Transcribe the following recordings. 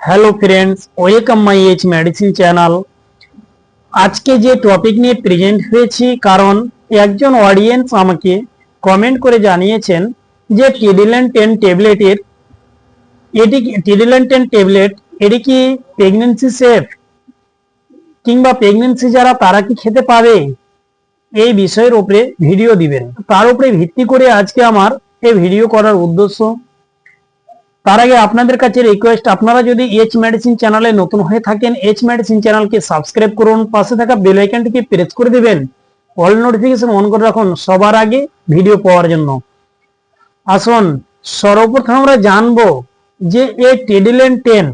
Hello friends welcome my H medicine channel আজকে যে topic নিয়ে প্রেজেন্ট হয়েছি, কারণ একজন অডিয়েন্স আমাকে কমেন্ট করে জানিয়েছেন যে টিডিলেন টেন ট্যাবলেটের এটি টিডিলেন টেন ট্যাবলেট এটি কি প্রেগনেন্সি সেফ কিংবা প্রেগনেন্সি যারা, তারা কি খেতে পাবে? এই বিষয়ের উপরে ভিডিও দিবেন। তার উপরে ভিত্তি করে আজকে আমার এই ভিডিও করার উদ্দেশ্য তার আগে আপনাদের কাছে রিকোয়েস্ট আপনারা যদি এইচ মেডিসিন চ্যানেলে নতুন হয়ে থাকেন এইচ মেডিসিন চ্যানেলকে সাবস্ক্রাইব করুন, পাশে থাকা বেল আইকনটিকে প্রেস করে দিবেন। অল নোটিফিকেশন অন করে রাখুন সবার আগে ভিডিও পাওয়ার জন্য। আসুন, সর্বপ্রথম আমরা জানব যে এই টেডিলেন টেন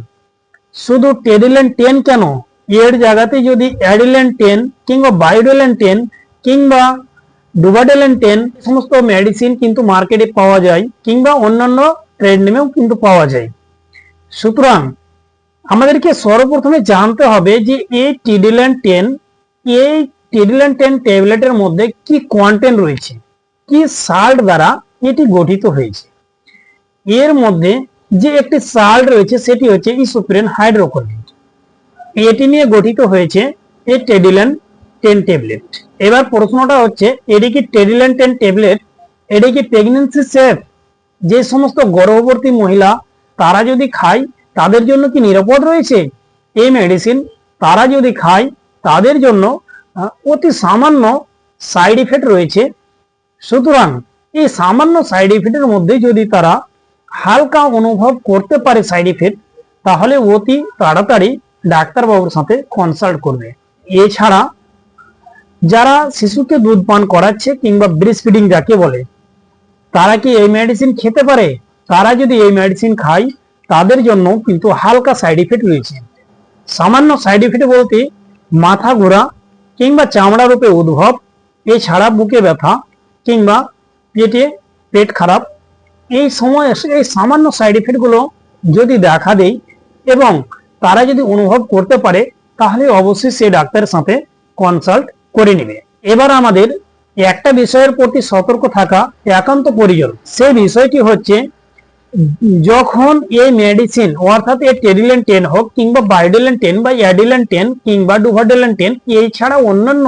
শুধু টেডিলেন টেন কেন? এর জায়গাতে যদি অ্যাডিলেন টেন কিংবা বায়োডেলেন টেন কিংবা ডুবাডেলেন টেন সমস্ত মেডিসিন কিন্তু মার্কেটে পাওয়া যায়, কিংবা অন্যান্য ট্রেড নেমেও কিন্তু পাওয়া যায়। সুতরাং আমাদেরকে সর্বপ্রথমে জানতে হবে যে এই টিডিলেন টেন এই টিডিলেন টেন ট্যাবলেটের মধ্যে কি কন্টেন্ট রয়েছে, কি সাল্ট দ্বারা এটি গঠিত হয়েছে। এর মধ্যে যে একটি সাল্ট রয়েছে সেটি হচ্ছে ইসোপ্রেন হাইড্রোকোলিন এটি নিয়ে গঠিত হয়েছে এই টেডিলেন টেন ট্যাবলেট এবার প্রশ্নটা হচ্ছে, এটি কি টেডিলেন টেন ট্যাবলেট এটি কি প্রেগনেন্সি সেফ যে সমস্ত গর্ভবতী মহিলা তারা যদি খায়, তাদের জন্য কি নিরাপদ রয়েছে? এই মেডিসিন তারা যদি খায়, তাদের জন্য অতি সামান্য সাইড ইফেক্ট রয়েছে। সুতরাং এই সামান্য সাইড ইফেক্টের মধ্যে যদি তারা হালকা অনুভব করতে পারে সাইড ইফেক্ট তাহলে অতি তাড়াতাড়ি ডাক্তারবাবুর সাথে কনসাল্ট করবে। এছাড়া যারা শিশুকে দুধ পান করাচ্ছে কিংবা ব্রেস্ট ফিডিং যাকে বলে তারা কি এই মেডিসিন খেতে পারে? তারা যদি এই মেডিসিন খায়, তাদের জন্য কিন্তু হালকা সাইড ইফেক্ট রয়েছে। সামান্য সাইড ইফেক্ট বলতে মাথা ঘোরা কিংবা চামড়া রূপে উদ্ভব, এছাড়া বুকে ব্যথা কিংবা পেটে পেট খারাপ। এই সময়, এই সামান্য সাইড ইফেক্টগুলো যদি দেখা দেয় এবং তারা যদি অনুভব করতে পারে, তাহলে অবশ্যই সে ডাক্তারের সাথে কনসাল্ট করে নেবে। এবার আমাদের একটা বিষয়ের প্রতি সতর্ক থাকা একান্ত প্রয়োজন। সেই বিষয়টি হচ্ছে, যখন এই মেডিসিন অর্থাৎ এই টেরিলেন টেন হোক কিংবা বাইডেলেন টেন বা অ্যাডিলেন টেন কিংবা ডুভাডেলেন টেন এই ছাড়া অন্যান্য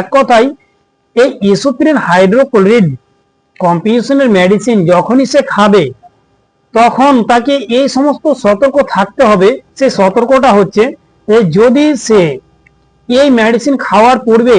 এক কথায় এই ইসোপ্রিন হাইড্রোক্লোরিড কম্পিউশনের মেডিসিন যখনই সে খাবে, তখন তাকে এই সমস্ত সতর্ক থাকতে হবে। সে সতর্কটা হচ্ছে যদি সে এই মেডিসিন খাওয়ার পূর্বে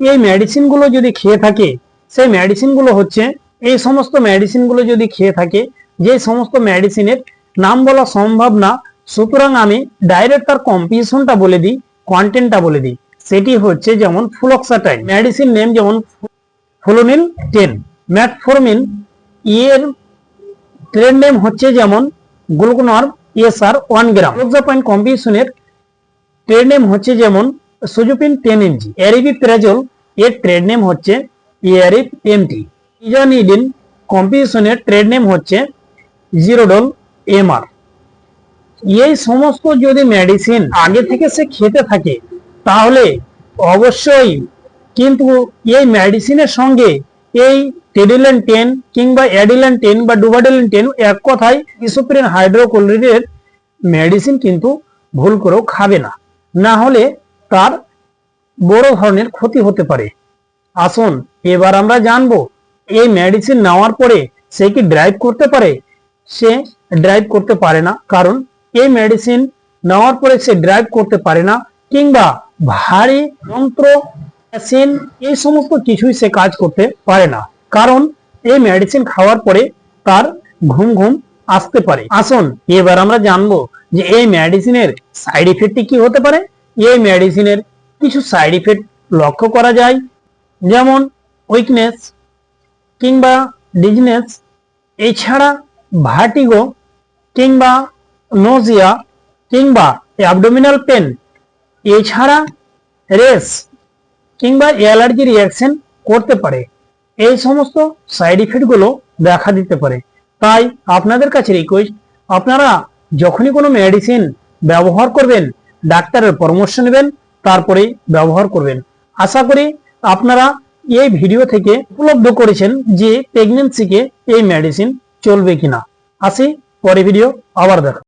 এই মেডিসিনগুলো যদি খেয়ে থাকে, সেই মেডিসিনগুলো হচ্ছে, এই সমস্ত মেডিসিনগুলো যদি খেয়ে থাকে, যে সমস্ত মেডিসিনের নাম বলা সম্ভব না, সুতরাং আমি ডাইরেক্ট তার কম্পিটিশনটা বলে দিই কন্টেন্টটা বলে দিই। সেটি হচ্ছে যেমন ফ্লক্সাটাইন মেডিসিন নেম যেমন ফ্লোনিল টেন ম্যাটফরমিন এর ট্রেড নেম হচ্ছে যেমন গ্লুকোনার্ভ এসআর ওয়ান গ্রাম ফ্লোক্সাপাইন কম্পিটিশনের ট্রেড নেম হচ্ছে যেমন সুজুপিন টেন এমজি এরিবিপ্রাজল, এর ট্রেড নেম হচ্ছে এয়ারিপ এমটি ইজানিডিন কম্পিটিশনের ট্রেড নেম হচ্ছে জিরোডল এমআর। এই সমস্ত যদি মেডিসিন আগে থেকে সে খেতে থাকে, তাহলে অবশ্যই কিন্তু এই মেডিসিনের সঙ্গে এই টেডিলেন টেন কিংবা অ্যাডিলেন টেন বা ডুবাডিলেন টেন এক কথায় ইসোপ্রিন হাইড্রোক্লোরিডের মেডিসিন কিন্তু ভুল করেও খাবে না। না হলে তার বড় ধরনের ক্ষতি হতে পারে। আসুন, এবার আমরা জানব, এই মেডিসিন নেওয়ার পরে সে কি ড্রাইভ করতে পারে? সে ড্রাইভ করতে পারে না, কারণ এই মেডিসিন নেওয়ার পরে সে ড্রাইভ করতে পারে না, কিংবা ভারী যন্ত্র মেশিন এই সমস্ত কিছুই সে কাজ করতে পারে না, কারণ এই মেডিসিন খাওয়ার পরে তার ঘুম ঘুম আসতে পারে। আসুন, এবার আমরা জানব যে এই মেডিসিনের সাইড ইফেক্টটি কি হতে পারে? এই মেডিসিনের কিছু সাইড ইফেক্ট লক্ষ্য করা যায়, যেমন উইকনেস কিংবা ডিজনেস এছাড়া ভার্টিগো কিংবা নোজিয়া কিংবা অ্যাবডোমিনাল পেন এছাড়া রেস কিংবা অ্যালার্জি রিয়াকশন করতে পারে। এই সমস্ত সাইড ইফেক্টগুলো দেখা দিতে পারে। তাই আপনাদের কাছে রিকোয়েস্ট আপনারা যখনই কোনো মেডিসিন ব্যবহার করবেন ডাক্তারের পরামর্শ নেবেন তারপরে ব্যবহার করবেন। আশা করি আপনারা এই ভিডিও থেকে উপলব্ধ করেছেন যে প্রেগনেন্সিকে এই মেডিসিন চলবে কিনা। আসি পরে ভিডিও আবার দেখা।